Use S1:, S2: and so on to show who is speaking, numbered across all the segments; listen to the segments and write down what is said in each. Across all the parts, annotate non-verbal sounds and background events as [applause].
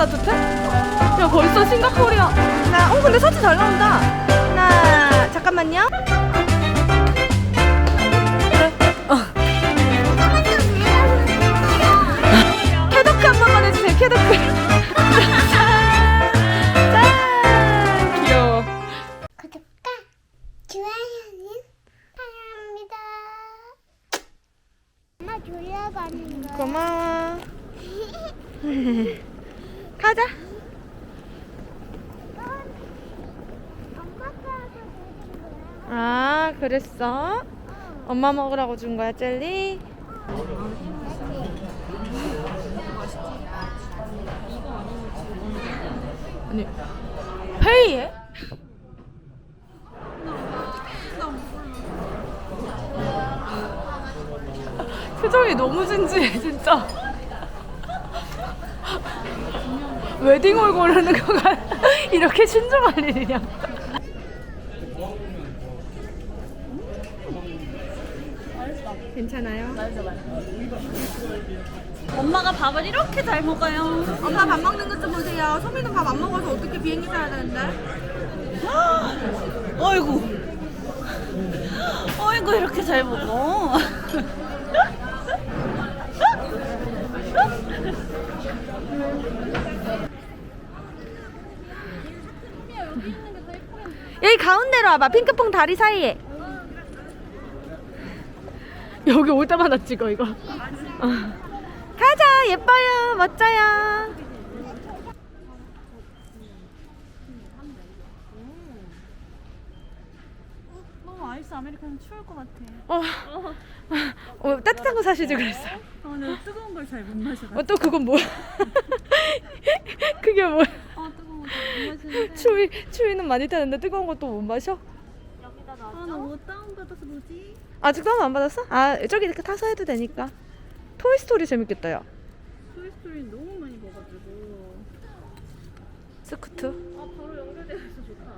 S1: 따뜻해? 야 벌써 싱가포르야. 나, 어 근데 사진 잘 나온다.
S2: 아,
S1: 그랬어? 엄마 먹으라고 준 거야, 젤리? 아니, 회의해? [laughs] 표정이 너무 진지해, 진짜. [laughs] 웨딩홀 고르는 거가 [laughs] 이렇게 신중할 일이냐. 괜찮아요?
S3: 엄마가 밥을 이렇게 잘 먹어요.
S1: 엄마 밥 먹는 것 좀 보세요. 소민은 밥 안 먹어서 어떻게 비행기 타야 되는데? [gasps]
S3: 어이구. [gasps] 어이구, 이렇게 잘 먹어. [laughs]
S1: 여기 가운데로 와봐. 핑크퐁 다리 사이에. 여기 올 때마다 찍어 이거. 어. 가자. 예뻐요. 멋져요.
S3: 너무 아이스 아메리카노 추울 것 같아.
S1: 어. 어, 따뜻한 거 사시지 그랬어.
S3: 아, 근데 뜨거운 걸 잘 못 마셔가지고.
S1: 어, 또 그건 뭐야? 그게 뭐야?
S3: 아, 뜨거운 거 잘 못 마시는데.
S1: 추위 추위는 많이 타는데 뜨거운 것도 못 마셔?
S3: 아, 나못 다운받아서 뭐지?
S1: 아직 다운 안 받았어? 아 저기 이렇게 타서 해도 되니까. 토이 스토리 재밌겠다 야.
S3: 토이스토리 너무 많이 봐가지고.
S1: 스쿠트.
S3: 아, 바로 있어 좋다.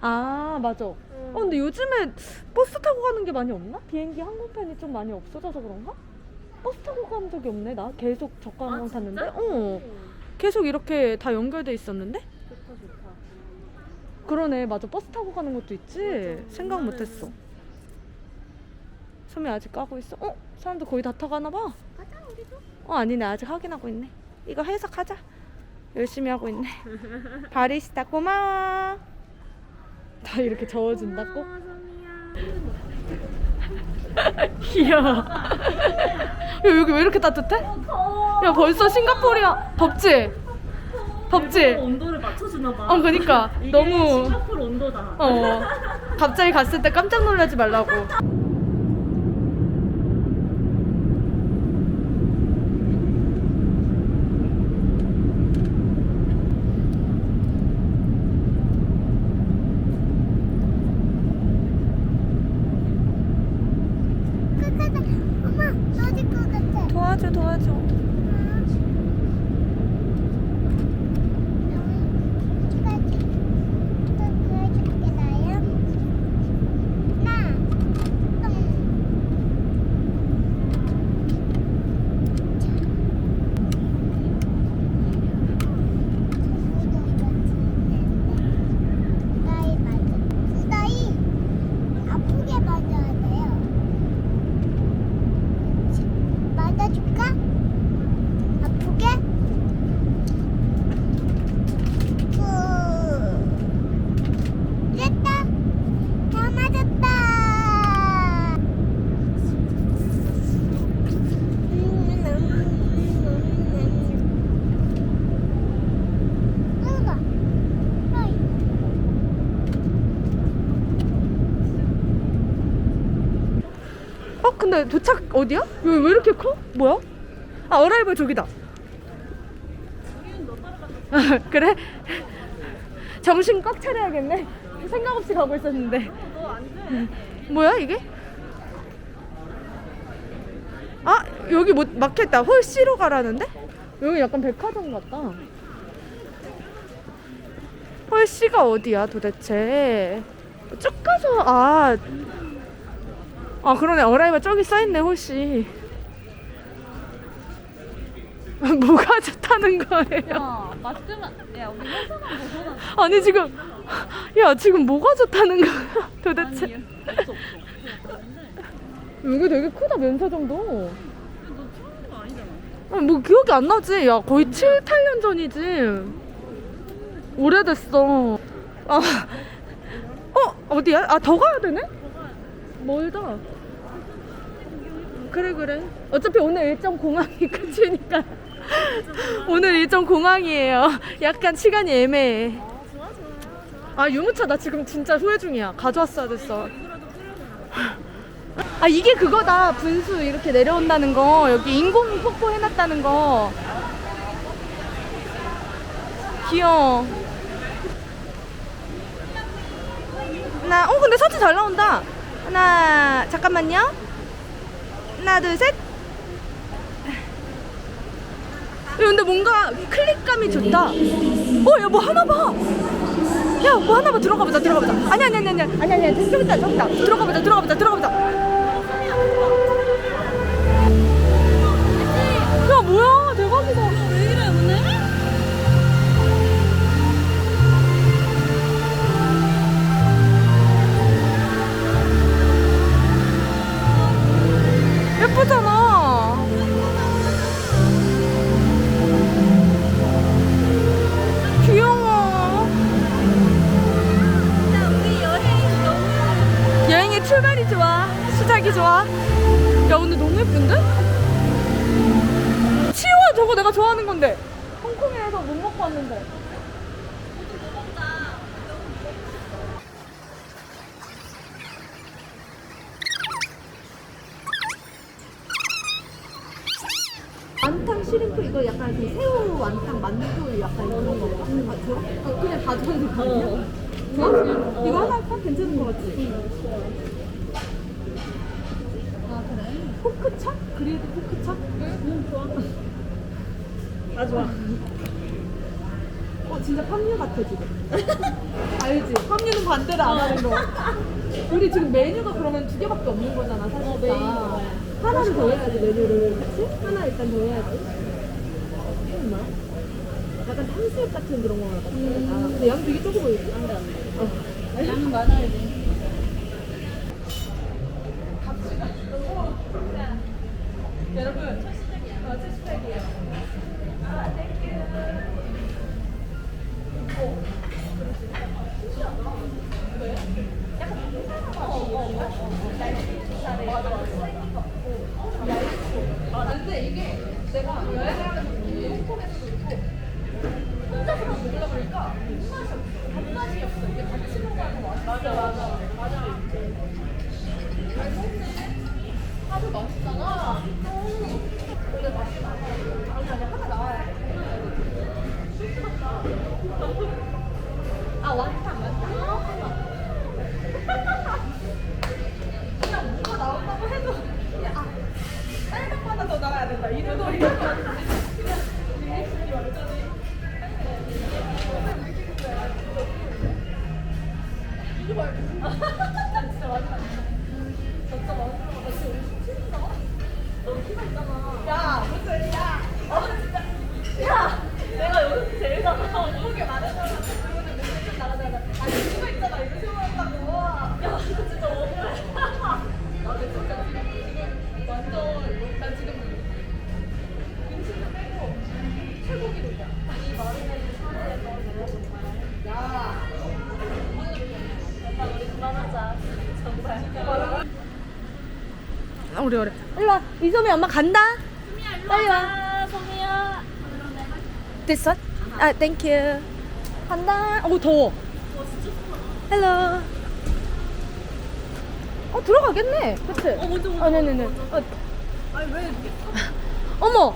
S1: 아 맞아. 어 근데 요즘에 버스 타고 가는 게 많이 없나? 비행기 항공편이 좀 많이 없어져서 그런가? 버스 타고 간 적이 없네 나 계속 저가 항공
S3: 아,
S1: 탔는데.
S3: 진짜?
S1: 어 계속 이렇게 다 연결돼 있었는데?
S3: 좋다, 좋다.
S1: 그러네 맞아 버스 타고 가는 것도 있지. 생각 못했어. 소미 아직 까고 있어. 어 사람들 거의 다 타가나 봐.
S3: 가자, 우리도.
S1: 어 아니네 아직 확인하고 있네. 이거 해석하자. 열심히 하고 있네. 바리스타 고마워. 다 이렇게 저어준다고? [laughs] 귀여워. 야, 여기 왜 이렇게 따뜻해? 야, 벌써 싱가포르야. 덥지? 덥지?
S3: 온도를 맞춰주나 봐.
S1: 어, 그니까.
S3: 이게
S1: 너무.
S3: 싱가포르 온도다.
S1: 어. 갑자기 갔을 때 깜짝 놀라지 말라고. [laughs]
S2: 끝까지. 엄마, 너질 것 같아.
S1: 도와줘, 도와줘.
S2: 여기까지. 또 보여줄게, 나요. 하나, 나이 맞아. 나이 아프게 맞아야 돼요. 맞아줄까? 아프게? 후. 됐다. 다 맞았다. 음, 음, 음. 아이고. 어이.
S1: 어, 근데 도착 어디야? 여기 왜 이렇게 커? 뭐야? 아, 어라이벌 저기다. 아, [laughs] 그래? 정신 꽉 차려야겠네. 생각 없이 가고 있었는데. 뭐야, 이게? 아, 여기 뭐 막혔다. 홀씨로 가라는데? 여기 약간 백화점 같다. 홀씨가 어디야, 도대체? 쭉 가서, 아. 아, 그러네. 어라이벌 저기 써있네, 홀씨. [laughs] 뭐가 좋다는 거예요?
S3: 야 맞으면 야 우리 회사만 벗어나.
S1: 아니 지금 야 지금 뭐가 좋다는 거야 [laughs] 도대체
S3: 아니 없어 [laughs] 없어.
S1: 여기 되게 크다 면세 정도
S3: 너 처음 거 아니잖아.
S1: 아, 뭐 기억이 안 나지 야 거의 7, 8년 전이지 오래됐어 아 어? 어디야? 아 더 가야 되네? 멀다. 그래 그래. 어차피 오늘 일정 공항이 [laughs] 끝이니까. 오늘 일정 공항이에요. 약간 시간이 애매해.
S3: 아
S1: 유모차 나 지금 진짜 후회 중이야. 가져왔어야 됐어. 아 이게 그거다. 분수 이렇게 내려온다는 거. 여기 인공 폭포 해놨다는 거. 귀여워. 하나 어 근데 사진 잘 나온다 하나 잠깐만요 하나 둘 셋 근데 뭔가 클릭감이 좋다 어 야 뭐 하나 봐 야, 뭐 하나 봐. 들어가 보자. 들어가 보자. 아니 아니 아니 아니. 아니 아니. 아니. 저기 있다. 저기 있다. 들어가 보자. 들어가 보자. 들어가 보자. 시림프 이거 약간 그 새우 완탕 만두 약간 이런 거 아, 저? 어, 그냥 가져오는 거 아니야? 좋아? 이거 하나 할까? 괜찮은 거 같지?
S3: 아 그래?
S1: 포크차? 그릴드 포크차?
S3: 응 좋아. 아 좋아.
S1: 어 진짜 팜유 같아 지금 [laughs] 알지? 팜유는 반대로 안 하는 거 우리 지금 메뉴가 그러면 두 개밖에 없는 거잖아 사실
S3: 어.
S1: 하나는 더 해야지 메뉴를 그치? 하나 일단 더 해야지 뭐야? 약간 탕수육 같은 그런 거 같아 아, 근데 양 되게 적어 보이지? 안돼 안돼
S3: 양 많아야 돼.
S1: 먹으려 그러니까 입맛이 없어. 밥맛이 없어. 이게 같이 먹어야 더 맛있어. 맞아 맞아. 맞아. 아주 맛있잖아. 근데 나 아니 아니 하나 나와야 돼. 아 완탕 완탕. 하나. 그냥 뭐가 나온다고 해도 아 하나 더 나와야 된다. 이래도 이래도 소미 엄마 간다 빨리 와
S3: 소미야.
S1: 됐어? 아 땡큐 간다 어 더워 헬로 어 들어가겠네 그치?
S3: 어 먼저 먼저.
S1: 아 네네네 어,
S3: 아니 왜? [laughs]
S1: 어머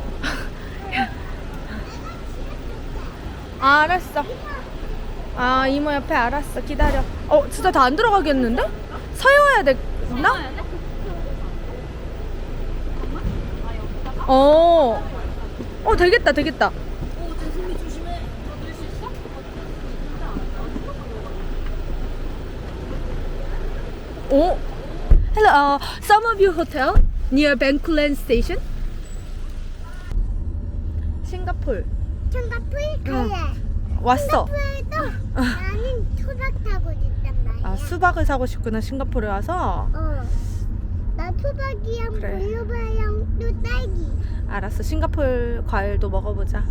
S1: 아, 알았어 아 이모 옆에 알았어 기다려 어 진짜 다 안 들어가겠는데? 서여야 되나? 어. 어 되겠다 되겠다
S3: 오?
S1: 오. Hello, uh, Summerview Hotel near Bencoolen Station. 싱가폴.
S2: 싱가포르 갈래.
S1: 왔어.
S2: 싱가포르도 [laughs] 나는 초밥 타고 싶단 말이야.
S1: 아 수박을 사고 싶구나 싱가포르에 와서.
S2: 어. 나 초밥이랑
S1: 그래.
S2: 블루베리랑 또 딸기.
S1: 알았어. 싱가폴 과일도 먹어보자.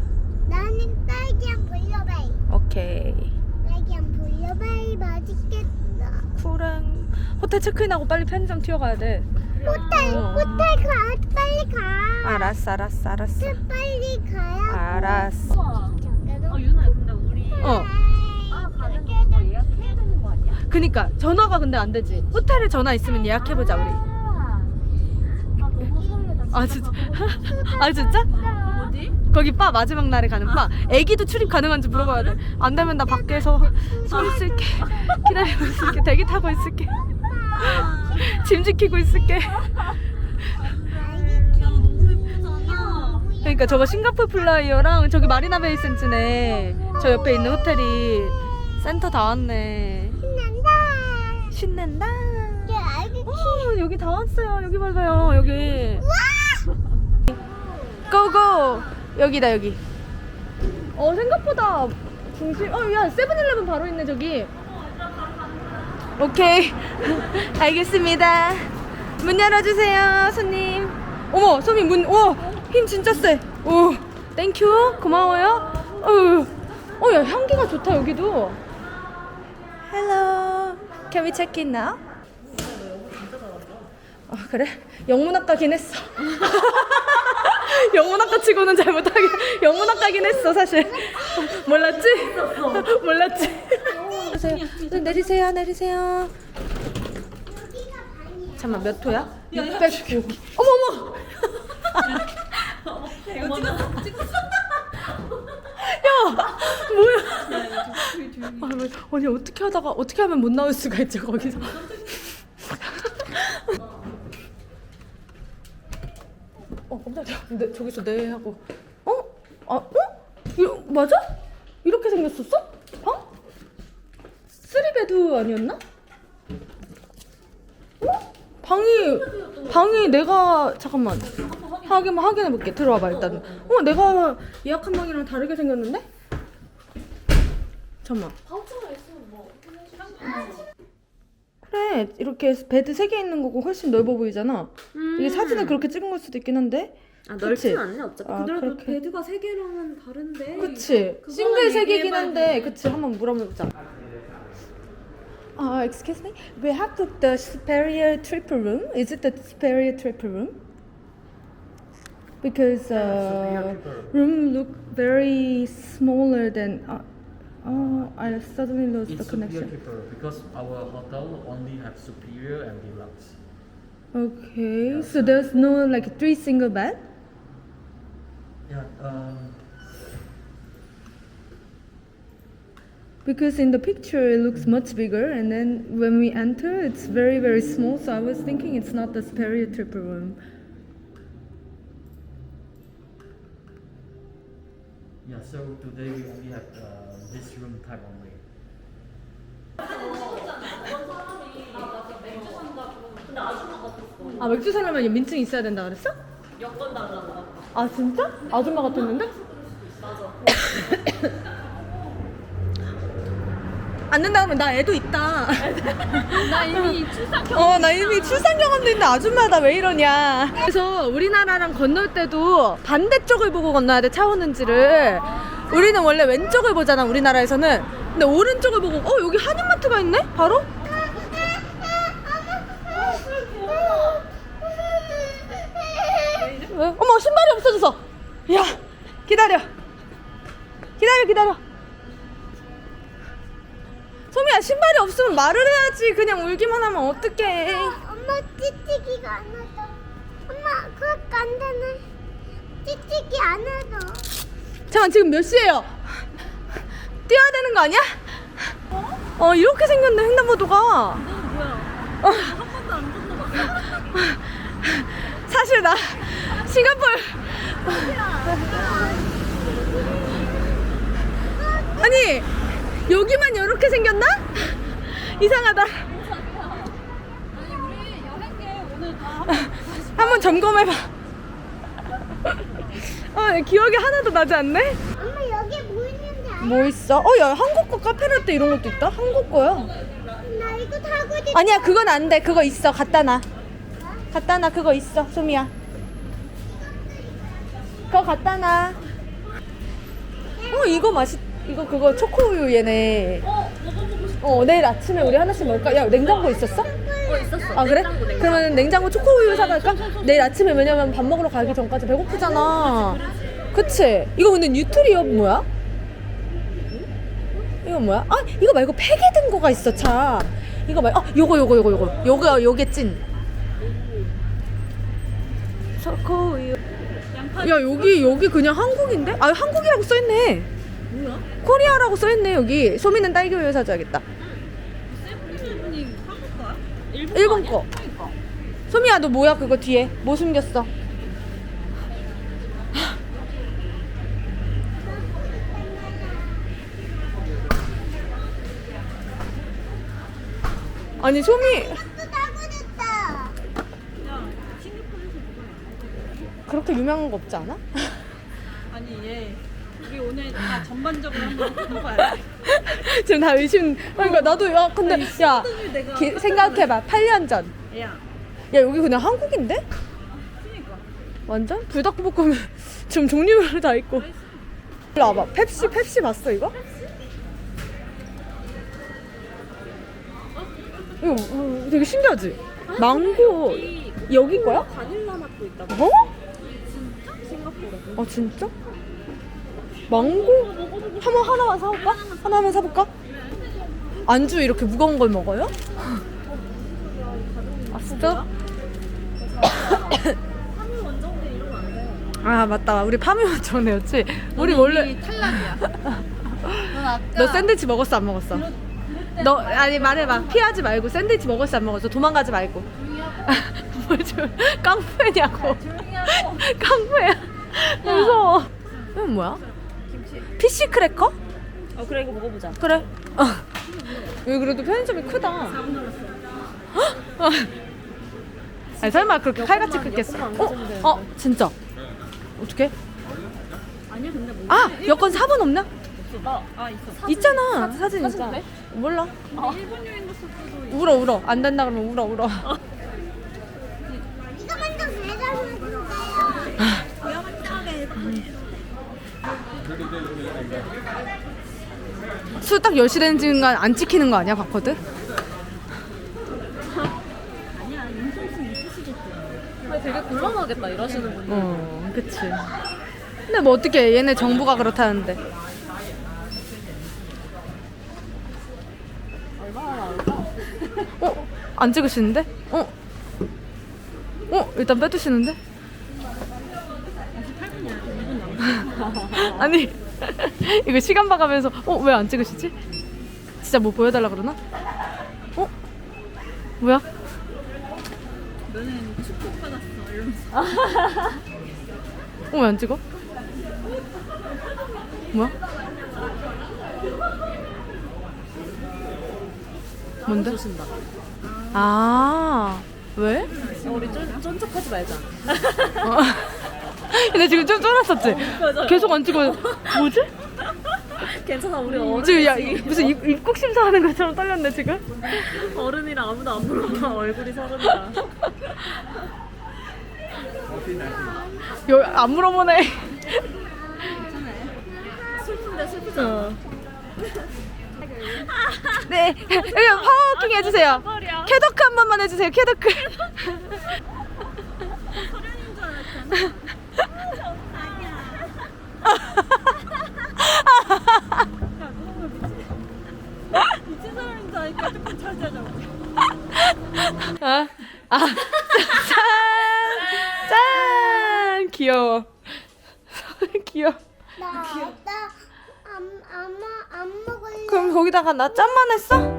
S2: 나는 딸기랑 블루베리.
S1: 오케이.
S2: 딸기랑 블루베리 맛있겠다.
S1: 쿨은 호텔 체크인하고 빨리 편의점 튀어가야 돼.
S2: 호텔
S1: 어.
S2: 호텔 가 빨리 가.
S1: 알았어, 알았어, 알았어.
S2: 호텔 빨리 가야.
S1: 알았어.
S3: 어 유나야 근데 우리
S1: 어.
S3: 아 가는 거 예약해야 되는 거 아니야?
S1: 그니까 전화가 근데 안 되지. 호텔에 전화 있으면 예약해보자 우리.
S3: 아,
S1: 진짜? 아 진짜?
S3: 어디?
S1: 거기 바 마지막 날에 가는 바. 애기도 출입 가능한지 물어봐야 돼. 안 되면 나 밖에서 서 있을게. 기다리고 있을게. 대기 타고 있을게. 짐 지키고 있을게.
S3: 야 너무 예쁘잖아.
S1: 그러니까 저거 싱가포르 플라이어랑 저기 마리나 베이 센즈네. 저 옆에 있는 호텔이 센터 다 왔네.
S2: 신난다.
S1: 신난다.
S2: 야, 알겠지?
S1: 어, 여기 다 왔어요. 여기 봐봐요. 여기. 고고. 여기다 여기. 어 생각보다 중심. 어야 세븐일레븐 바로 있네 저기. 오케이. [laughs] 알겠습니다. 문 열어주세요, 손님. 어머, 손님 문. 오, 힘 진짜 세. 오, 땡큐. 고마워요. 어유. 어, 야 향기가 좋다 여기도. Hello. Can we check in now? 아 그래? 영문학과긴 했어. [laughs] [laughs] 영문학과 치고는 잘 못하게 영문학과긴 했어 사실. 몰랐지? 몰랐지? 내리세요. 내리세요. 내리세요. 잠만 몇 호야? 609. 어머 어머. 야 뭐야? 아, 왜, 아니 어떻게 하다가 어떻게 하면 못 나올 수가 있죠 거기서? 어 깜짝이야. 네, 저기서 네 하고 어? 아 어? 이거 맞아? 이렇게 생겼었어? 방? 쓰리베드 아니었나? 어? 방이 방이 내가 잠깐만 확인 확인해 볼게. 들어와봐 일단. 어 내가 예약한 방이랑 다르게 생겼는데? 잠만. 그래 이렇게 베드 세 개 있는 거고 훨씬 넓어 보이잖아. 이게 사진을 그렇게 찍은 걸 수도 있긴 한데.
S3: 아
S1: 그치?
S3: 넓진 않네 어차피.
S1: 아,
S3: 그래도
S1: 그렇게.
S3: 베드가 세 개랑은 다른데.
S1: 그치 싱글 세 개긴 한데
S3: 돼.
S1: 그치 한번 물어보자 아 excuse me we have booked the superior triple room is it the superior triple room because uh, room look very smaller than uh, oh I suddenly lost the
S4: It's superior
S1: connection
S4: because our hotel only have superior and deluxe.
S1: okay so there's no like three single bed
S4: Yeah. Um,
S1: Because in the picture it looks much bigger, and then when we enter, it's very very small. So I was thinking it's not the superior triple room.
S4: yeah. So today we only have uh, this room type only.
S1: 아 맥주 사려면 민증 있어야 된다 그랬어? 여권 달라고. 아 진짜? 아줌마 같았는데? 맞아. 안 된다 그러면 나 애도 있다.
S3: 나 이미 출산
S1: 어, 나 이미 출산 경험도 있는데 아줌마 나왜 이러냐. 그래서 우리나라랑 건널 때도 반대쪽을 보고 건너야 돼, 차 오는지를. 우리는 원래 왼쪽을 보잖아, 우리나라에서는. 근데 오른쪽을 보고, 어, 여기 한인마트가 있네? 바로? 왜? 어머, 신발이 없어졌어. 야, 기다려. 기다려, 기다려. 소미야, 신발이 없으면 말을 해야지. 그냥 울기만 하면 어떡해.
S2: 엄마 찌찌기가 안 와서. 엄마 그렇게 안 되네. 찌찌기 안 와서.
S1: 잠깐 지금 몇 시예요? 뛰어야 되는 거 아니야? 어 이렇게 생겼네 횡단보도가
S3: 뭐야?
S1: 어,
S3: 한 번도 안.
S1: 사실 나 싱가폴 아니 여기만 이렇게 생겼나? 이상하다
S3: 아니 우리 여행계 오늘 다
S1: 한번 점검해봐 아 기억이 하나도 나지 않네?
S2: 엄마 여기 뭐 있는지 알아?
S1: 뭐 있어? 어 야 한국 거 카페라떼 이런 것도 있다? 한국 거야
S2: 나 이거 타고 싶어.
S1: 아니야 그건 안 돼 그거 있어 갖다 놔 갖다 놔 그거 있어 소미야 그거 갖다 놔 어 이거 맛있 이거 그거 초코우유 얘네
S3: 어 싶어.
S1: 어 내일 아침에 우리 하나씩 먹을까? 야 냉장고 있었어?
S3: 어 있었어.
S1: 아 그래?
S3: 냉장고, 냉장고.
S1: 그러면 냉장고 초코우유 사갈까? 내일 아침에 왜냐면 밥 먹으러 가기 전까지 배고프잖아 그치? 이거 근데 뉴트리업 뭐야? 이거 뭐야? 아 이거 말고 팩에 든 거가 있어 차 이거 말, 아 요거 요거 요거 요거 요거 요게 찐 초코우유
S3: 양파.
S1: 야 여기 여기 그냥 한국인데? 아 한국이라고 써있네
S3: 뭐야?
S1: 코리아라고 써있네 여기 소미는 딸기우유 사줘야겠다
S3: 세븐님 한국 거야? 일본?
S1: 거. 소미야 너 뭐야 그거 뒤에 뭐 숨겼어? 아니 소미 그렇게 유명한 거 없지 않아?
S3: 아니 얘 우리 오늘 다 전반적으로 한번 해봐야 돼. [laughs]
S1: 지금 다 의심 그러니까 나도 야 근데 야
S3: 내가
S1: 기- 생각해봐 8년 전 야
S3: 야
S1: 여기 그냥 한국인데?
S3: 그니까
S1: 완전? 불닭볶음면 [laughs] 지금 종류별로 다 있고 일로 와봐 펩시 펩시 봤어 이거? 이거 어, 되게 신기하지? 망고 여기 거야?
S3: 바닐라 맛도 있다고
S1: 어?
S3: 진짜? 싱가포르
S1: 아 진짜? 망고? 한번 하나만 사볼까? 하나만 사볼까? 안주 이렇게 무거운 걸 먹어요? [laughs] 아 진짜? [coughs] 아 맞다 우리 파미원정네였지 우리 원래
S3: 탈락이야 넌 [laughs] 아까
S1: 너 샌드위치 먹었어 안 먹었어? 너 아니 말해봐 피하지 말고 샌드위치 먹었어 안 먹었어 도망가지 말고 [laughs] 뭘 좀 깡패냐고 깡패야 무서워 이건 뭐야? 피쉬 크래커?
S3: 어 그래 이거 먹어보자.
S1: 그래. 어. 여기 그래도 편의점이 크다. 어. 아니 설마 그렇게 칼같이 크겠어? 어? 어 진짜. 어떻게?
S3: 아니야 근데 뭐
S1: 아 여권 4번 없나?
S3: 없어. 아 있어.
S1: 있잖아.
S3: 사진
S1: 있잖아
S3: 돼?
S1: 몰라.
S3: 근데 일본 여행 갔었어도
S1: 울어 울어. 안 된다 그러면 울어 울어
S2: 이거 먼저 대단해주세요.
S1: 술 딱 10시 되는 순간 안 찍히는 거 아니야 바코드?
S3: 아니야 인성심 있으시겠지 되게 곤란하겠다 일하시는 분들
S1: 어 그치 근데 뭐 어떻게 얘네 정부가 그렇다는데
S3: 얼마나 나올까?
S1: 어? 안 찍으시는데? 어? 어? 일단 빼두시는데? 아니 이거 시간 봐가면서 어? 왜 안 찍으시지? 진짜 뭐 보여달라 그러나? 어? 뭐야?
S3: 너는 축복받았어 이러면서
S1: 어 왜 안 찍어? 뭐야? 뭔데?
S3: 조신다
S1: 아 왜?
S3: 우리 쫀, 쫀척하지 말자
S1: 어. 근데 지금 좀 쫄았었지?
S3: 맞아.
S1: 계속 안 찍어 뭐지? [laughs]
S3: 괜찮아 우리 어른
S1: 지금 야 이- 무슨 입, 입국 심사하는 것처럼 떨렸네 지금?
S3: 어른이랑 아무도 안 물어봐 얼굴이 서른이라
S1: 여, 안 물어보네
S3: 슬픈데 슬프잖아 [laughs]
S1: 네 여기 파워워킹 해주세요
S3: 머리야.
S1: 캐더크 한 번만 해주세요 캐더크 [laughs]
S3: 서련인 줄 알았잖아 미친 사람인 줄 알니까 조금 차지하자고
S1: 아, 아, 짠, 짠, 귀여워, [laughs] 귀여워.
S2: 나, 나, 안, 안, 먹- 안 먹을래.
S1: 그럼 거기다가 나 짠만 했어?